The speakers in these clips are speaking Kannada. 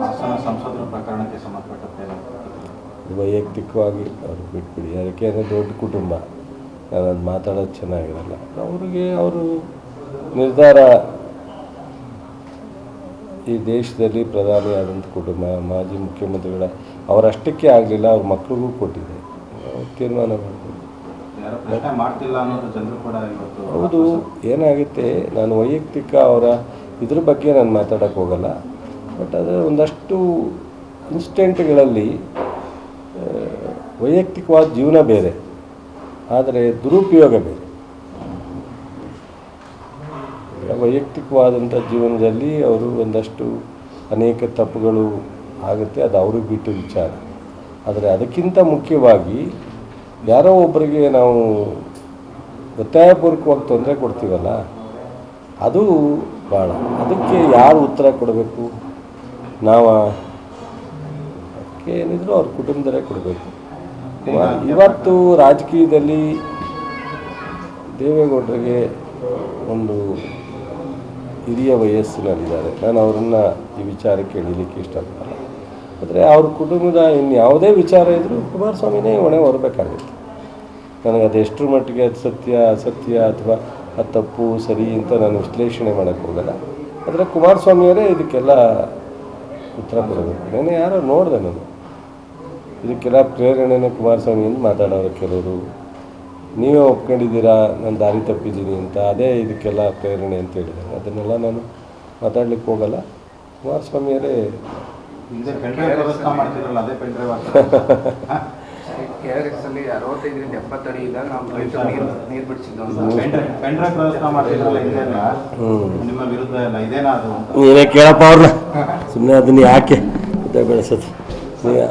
ಹಾಸನ ಸಂಸದರ ಪ್ರಕರಣಕ್ಕೆ ಸಂಬಂಧಪಟ್ಟಂತೆ ವೈಯಕ್ತಿಕವಾಗಿ ಅವ್ರು ಬಿಟ್ಬಿಡಿ. ಯಾಕೆಂದರೆ ದೊಡ್ಡ ಕುಟುಂಬ. ನಾನು ಅದು ಮಾತಾಡೋದು ಚೆನ್ನಾಗಿರಲ್ಲ. ಅವ್ರಿಗೆ ಅವರು ನಿರ್ಧಾರ ಈ ದೇಶದಲ್ಲಿ ಪ್ರಧಾನಿಯಾದಂಥ ಕುಟುಂಬ ಮಾಜಿ ಮುಖ್ಯಮಂತ್ರಿಗಳ ಅವರಷ್ಟಕ್ಕೆ ಆಗಲಿಲ್ಲ ಅವ್ರ ಮಕ್ಳಿಗೂ ಕೊಟ್ಟಿದೆ. ತೀರ್ಮಾನ ಮಾಡಬೇಕು. ಹೌದು ಏನಾಗುತ್ತೆ ನಾನು ವೈಯಕ್ತಿಕ ಅವರ ಇದ್ರ ಬಗ್ಗೆ ನಾನು ಮಾತಾಡೋಕ್ಕೆ ಹೋಗಲ್ಲ. ಬಟ್ ಅದು ಒಂದಷ್ಟು ಇನ್ಸ್ಟೆಂಟ್ಗಳಲ್ಲಿ ವೈಯಕ್ತಿಕವಾದ ಜೀವನ ಬೇರೆ, ಆದರೆ ದುರುಪಯೋಗ ಬೇರೆ. ವೈಯಕ್ತಿಕವಾದಂಥ ಜೀವನದಲ್ಲಿ ಅವರು ಒಂದಷ್ಟು ಅನೇಕ ತಪ್ಪುಗಳು ಆಗುತ್ತೆ, ಅದು ಅವ್ರಿಗೆ ಬಿಟ್ಟು ವಿಚಾರ. ಆದರೆ ಅದಕ್ಕಿಂತ ಮುಖ್ಯವಾಗಿ ಯಾರೋ ಒಬ್ಬರಿಗೆ ನಾವು ಒತ್ತಾಯಪೂರ್ವಕವಾಗಿ ತೊಂದರೆ ಕೊಡ್ತೀವಲ್ಲ, ಅದು ಭಾಳ. ಅದಕ್ಕೆ ಯಾರು ಉತ್ತರ ಕೊಡಬೇಕು? ನಾವು ಏನಿದ್ರು ಅವ್ರ ಕುಟುಂಬದವರೇ ಕೊಡಬೇಕು. ಇವತ್ತು ರಾಜಕೀಯದಲ್ಲಿ ದೇವೇಗೌಡರಿಗೆ ಒಂದು ಹಿರಿಯ ವಯಸ್ಸಿನಲ್ಲಿದ್ದಾರೆ. ನಾನು ಅವರನ್ನು ಈ ವಿಚಾರಕ್ಕೆ ಕೇಳಲಿಕ್ಕೆ ಇಷ್ಟಪಡಲ್ಲ. ಆದರೆ ಅವ್ರ ಕುಟುಂಬದ ಇನ್ನು ಯಾವುದೇ ವಿಚಾರ ಇದ್ದರೂ ಕುಮಾರಸ್ವಾಮಿನೇ ಹೊಣೆ ಹೊರಬೇಕಾಗುತ್ತೆ. ನನಗೆ ಅದು ಎಷ್ಟರ ಮಟ್ಟಿಗೆ ಅದು ಸತ್ಯ ಅಸತ್ಯ ಅಥವಾ ಅದು ತಪ್ಪು ಸರಿ ಅಂತ ನಾನು ವಿಶ್ಲೇಷಣೆ ಮಾಡೋಕ್ಕೆ ಹೋಗಲ್ಲ. ಆದರೆ ಕುಮಾರಸ್ವಾಮಿಯವರೇ ಇದಕ್ಕೆಲ್ಲ ಉತ್ತರ ಕೊಡಬೇಕು ನಾನು ಯಾರೋ ನೋಡಿದೆ ನಾನು. ಇದಕ್ಕೆಲ್ಲ ಪ್ರೇರಣೆನೇ ಕುಮಾರಸ್ವಾಮಿಯಿಂದ ಮಾತಾಡೋರು ಕೆಲವರು. ನೀವೇ ಒಪ್ಕೊಂಡಿದ್ದೀರಾ? ನಾನು ದಾರಿ ತಪ್ಪಿದ್ದೀನಿ ಅಂತ. ಅದೇ ಇದಕ್ಕೆಲ್ಲ ಪ್ರೇರಣೆ ಅಂತ ಹೇಳಿದ್ದಾರೆ ಅದನ್ನೆಲ್ಲ ನಾನು ಮಾತಾಡ್ಲಿಕ್ಕೆ ಹೋಗಲ್ಲ. ಕುಮಾರಸ್ವಾಮಿಯವರೇ ಕೆ ಆರ್ ಎಸ್ ಅಲ್ಲಿ ಅರವತ್ತೈದರಿಂದ ಎಪ್ಪತ್ತಡಿ ಇದೆ ನಾವು ನೀರು ನೀರು ಬಿಡಿಸಿದ್ದು ನಿಮ್ಮ ವಿರುದ್ಧ ಎಲ್ಲ ನೀನೇ ಕೇಳಪ್ಪ ಅವ್ರನ್ನ ಸುಮ್ಮನೆ ಅದನ್ನ ಯಾಕೆ ಬೆಳೆಸೋದು?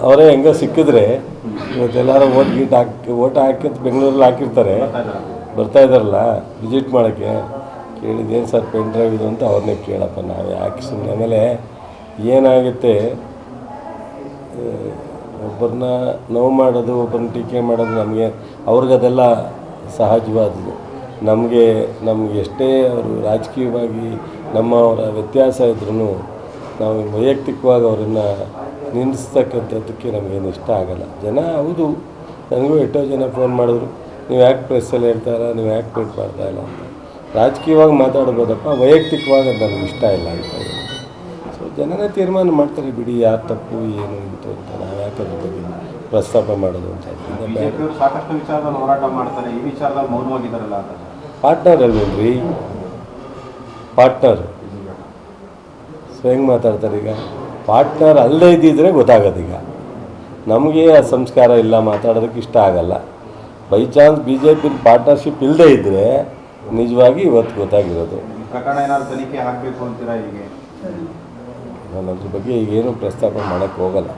ಅವರೇ ಹೆಂಗೋ ಸಿಕ್ಕಿದ್ರೆ ಇವತ್ತೆಲ್ಲರೂ ಓಟ್ ಗೀಟ್ ಹಾಕಿ ಓಟ್ ಹಾಕಿ ಬೆಂಗಳೂರಲ್ಲಿ ಹಾಕಿರ್ತಾರೆ. ಬರ್ತಾ ಇದ್ದಾರಲ್ಲ ವಿಸಿಟ್ ಮಾಡೋಕ್ಕೆ. ಕೇಳಿದ್ದೇನು ಸರ್ ಪೆನ್ ಡ್ರೈವ್ ಇದು ಅಂತ ಅವ್ರನ್ನೇ ಕೇಳಪ್ಪ ನಾವು ಯಾಕೆ ಸುಮ್ಮನೆ ಆಮೇಲೆ ಏನಾಗುತ್ತೆ? ಒಬ್ಬರನ್ನ ನೋವು ಮಾಡೋದು ಒಬ್ಬರನ್ನ ಟೀಕೆ ಮಾಡೋದು ನಮಗೆ ಅವ್ರಿಗದೆಲ್ಲ ಸಹಜವಾದದ್ದು. ನಮಗೆ, ನಮ್ಗೆ ಎಷ್ಟೇ ಅವರು ರಾಜಕೀಯವಾಗಿ ನಮ್ಮವರ ವ್ಯತ್ಯಾಸ ಇದ್ರೂ ನಾವು ವೈಯಕ್ತಿಕವಾಗಿ ಅವರನ್ನು ನಿಂದಿಸ್ತಕ್ಕಂಥದ್ದಕ್ಕೆ ನಮಗೇನು ಇಷ್ಟ ಆಗಲ್ಲ. ಜನ ಹೌದು, ನನಗೂ ಎಷ್ಟೋ ಜನ ಫೋನ್ ಮಾಡಿದ್ರು, ನೀವು ಯಾಕೆ ಪ್ರೆಸ್ಸಲ್ಲಿ ಹೇಳ್ತಾರ ನೀವು ಯಾಕೆ ಟ್ವೀಟ್ ಮಾಡ್ತಾ ಇಲ್ಲ? ಅಂತ. ರಾಜಕೀಯವಾಗಿ ಮಾತಾಡ್ಬೋದಪ್ಪ, ವೈಯಕ್ತಿಕವಾಗಿ ಅದು ನನಗೆ ಇಷ್ಟ ಇಲ್ಲ ಅಂತ ಜನನೇ ತೀರ್ಮಾನ ಮಾಡ್ತಾರೆ ಬಿಡಿ ಯಾರು ತಪ್ಪು ಏನು ಇತ್ತು ಅಂತ ನಾವು ಯಾಕೆ ಅದ್ರ ಬಗ್ಗೆ ಪ್ರಸ್ತಾಪ ಮಾಡೋದು ಅಂತ ಸಾಕಷ್ಟು ವಿಚಾರದಲ್ಲಿ ಹೋರಾಟ ಮಾಡ್ತಾರೆ ಈ ವಿಚಾರದಲ್ಲಿ ಮೌನವಾಗಿದ್ದಾರಲ್ಲ ಪಾರ್ಟ್ನರ್ ಅಲ್ವೇನ್ರಿ? ಪಾರ್ಟ್ನರ್ ಸೊ ಹೆಂಗೆ ಮಾತಾಡ್ತಾರೆ ಈಗ? ಪಾರ್ಟ್ನರ್ ಅಲ್ಲದೇ ಇದ್ದಿದ್ರೆ ಗೊತ್ತಾಗೋದು ಈಗ. ನಮಗೆ ಆ ಸಂಸ್ಕಾರ ಇಲ್ಲ ಮಾತಾಡೋದಕ್ಕೆ ಇಷ್ಟ ಆಗಲ್ಲ. By chance B J P partnership ಇಲ್ಲದೇ ಇದ್ದರೆ ನಿಜವಾಗಿ ಇವತ್ತು ಗೊತ್ತಾಗಿರೋದು. ಪ್ರಕರಣ ಏನಾದ್ರು ತನಿಖೆ ಹಾಕಬೇಕು ಅಂತೀರಾ ಹೀಗೆ? ನಾನು ಅದ್ರ ಬಗ್ಗೆ ಈಗೇನು ಪ್ರಸ್ತಾಪ ಮಾಡೋಕ್ಕೆ ಹೋಗಲ್ಲ.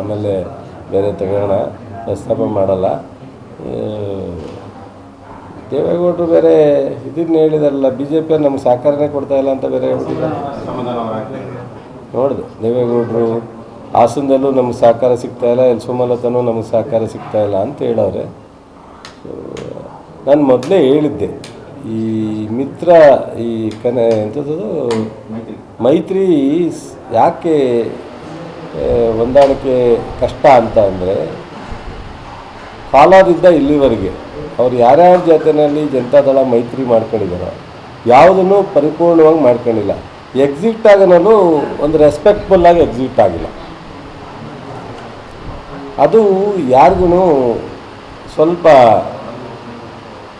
ಆಮೇಲೆ ಬೇರೆ ತಗೋಣ ಪ್ರಸ್ತಾಪ ಮಾಡಲ್ಲ. ದೇವೇಗೌಡರು ಬೇರೆ ಇದನ್ನ ಹೇಳಿದಾರಲ್ಲ ಬಿ ಜೆ ಪಿ ನಮ್ಗೆ ಸಹಕಾರನೇ ಕೊಡ್ತಾ ಇಲ್ಲ ಅಂತ ಬೇರೆ ನೋಡಿದೆ, ದೇವೇಗೌಡರು ಹಾಸನದಲ್ಲೂ ನಮ್ಗೆ ಸಹಕಾರ ಸಿಗ್ತಾ ಇಲ್ಲ ಎಲ್ಲಿ ಸುಮಲತನೂ ನಮ್ಗೆ ಸಹಕಾರ ಸಿಗ್ತಾ ಇಲ್ಲ ಅಂತ ಹೇಳವ್ರೆ ನಾನು ಮೊದಲೇ ಹೇಳಿದ್ದೆ ಈ ಮಿತ್ರ ಈ ಕನೆ ಎಂಥದ್ದು ಮೈತ್ರಿ. ಯಾಕೆ ಹೊಂದಾಣಿಕೆ ಕಷ್ಟ ಅಂತ ಅಂದರೆ ಕಾಲಾದಿಂದ ಇಲ್ಲಿವರೆಗೆ ಅವ್ರು ಯಾರ್ಯಾರ ಜೊತೆಯಲ್ಲಿ ಜನತಾದಳ ಮೈತ್ರಿ ಮಾಡ್ಕೊಂಡಿದ್ದಾರೋ ಯಾವುದನ್ನು ಪರಿಪೂರ್ಣವಾಗಿ ಮಾಡ್ಕೊಂಡಿಲ್ಲ. ಎಕ್ಸಿಟ್ ಆಗನಲ್ಲೂ ಒಂದು ರೆಸ್ಪೆಕ್ಟ್ಫುಲ್ಲಾಗಿ ಎಕ್ಸಿಟ್ ಆಗಿಲ್ಲ. ಅದು ಯಾರಿಗೂ ಸ್ವಲ್ಪ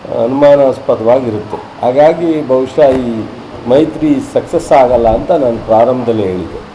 ಅನುಮಾನಾಸ್ಪದವಾಗಿರುತ್ತೆ. ಹಾಗಾಗಿ ಬಹುಶಃ ಈ ಮೈತ್ರಿ ಸಕ್ಸಸ್ ಆಗಲ್ಲ ಅಂತ ನಾನು ಪ್ರಾರಂಭದಲ್ಲಿ ಹೇಳಿದ್ದೆ